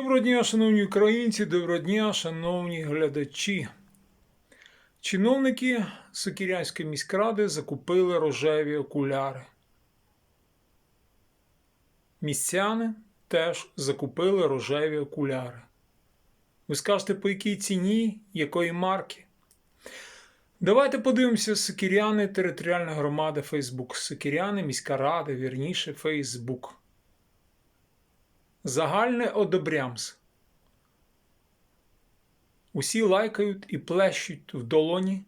Доброго дня, шановні українці, доброго дня, шановні глядачі. Чиновники Сокірянської міськради закупили рожеві окуляри. Містяни теж закупили рожеві окуляри. Ви скажете, по якій ціні, якої марки? Давайте подивимося Сокіряни територіальна громада Фейсбук. Сокіряни, міська рада, вірніше, Фейсбук. Загальне одобрямс. Усі лайкають і плещуть в долоні.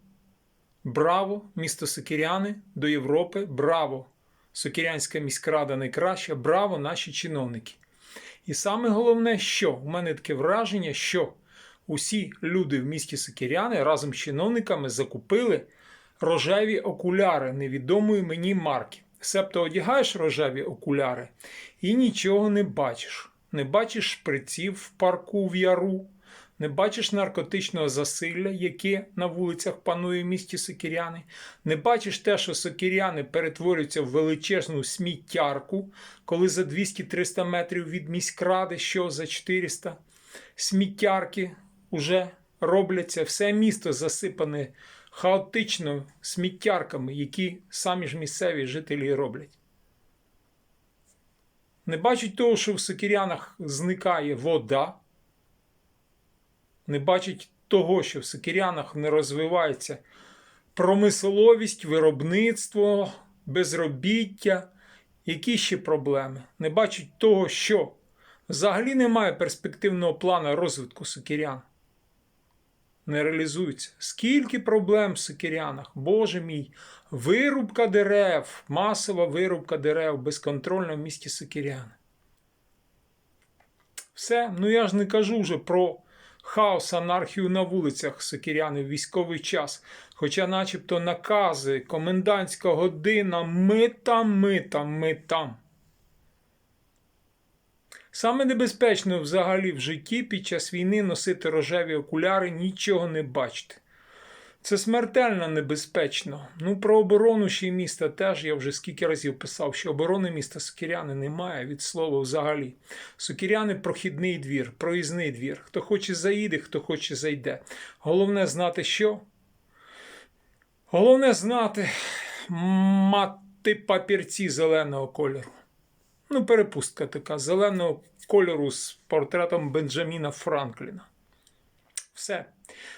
Браво, місто Сокіряни до Європи. Браво! Сокірянська міськрада найкраща. Браво, наші чиновники. І саме головне, що в мене таке враження, що усі люди в місті Сокіряни разом з чиновниками закупили рожеві окуляри невідомої мені марки. Себто одягаєш рожеві окуляри і нічого не бачиш. Не бачиш шприців в парку в яру, не бачиш наркотичного засилля, яке на вулицях панує в місті Сокіряни. Не бачиш те, що сокіряни перетворюються в величезну сміттярку, коли за 200-300 метрів від міськради, що за 400 сміттярки вже робляться. Все місто засипане хаотично сміттярками, які самі ж місцеві жителі роблять. Не бачать того, що в Сокірянах зникає вода. Не бачать того, що в Сокірянах не розвивається промисловість, виробництво, безробіття. Які ще проблеми? Не бачать того, що взагалі немає перспективного плану розвитку Сокірян. Не реалізується. Скільки проблем в Сокірянах? Боже мій, вирубка дерев, масова вирубка дерев безконтрольно в місті Сокіряни. Все, ну я ж не кажу вже про хаос, анархію на вулицях Сокіряни в військовий час. Хоча, начебто, накази, комендантська година, ми там, ми там, ми там. Саме небезпечно взагалі в житті під час війни носити рожеві окуляри, нічого не бачити. Це смертельно небезпечно. Ну, про оборону ще й міста теж я вже скільки разів писав, що оборони міста Сокіряни немає від слова взагалі. Сокіряни прохідний двір, проїзний двір. Хто хоче заїде, хто хоче зайде. Головне знати, що? Головне знати мати папірці зеленого кольору. Ну, перепустка така зеленого кольору з портретом Бенджаміна Франкліна. Все.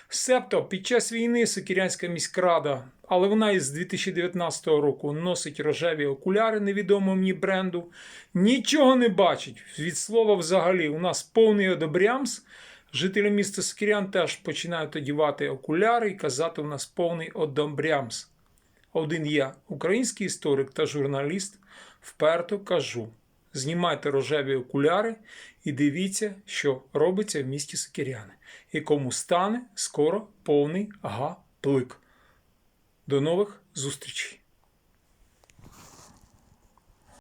Себто під час війни Сокірянська міськрада, але вона із 2019 року носить рожеві окуляри невідомого мені бренду. Нічого не бачить. Від слова взагалі, у нас повний одобрямс. Жителі міста Сокірян теж починають одівати окуляри і казати, у нас повний одобрямс. Один я, український історик та журналіст, вперто кажу: знімайте рожеві окуляри і дивіться, що робиться в місті Сокіряни, якому стане скоро повний гаплик. До нових зустрічей!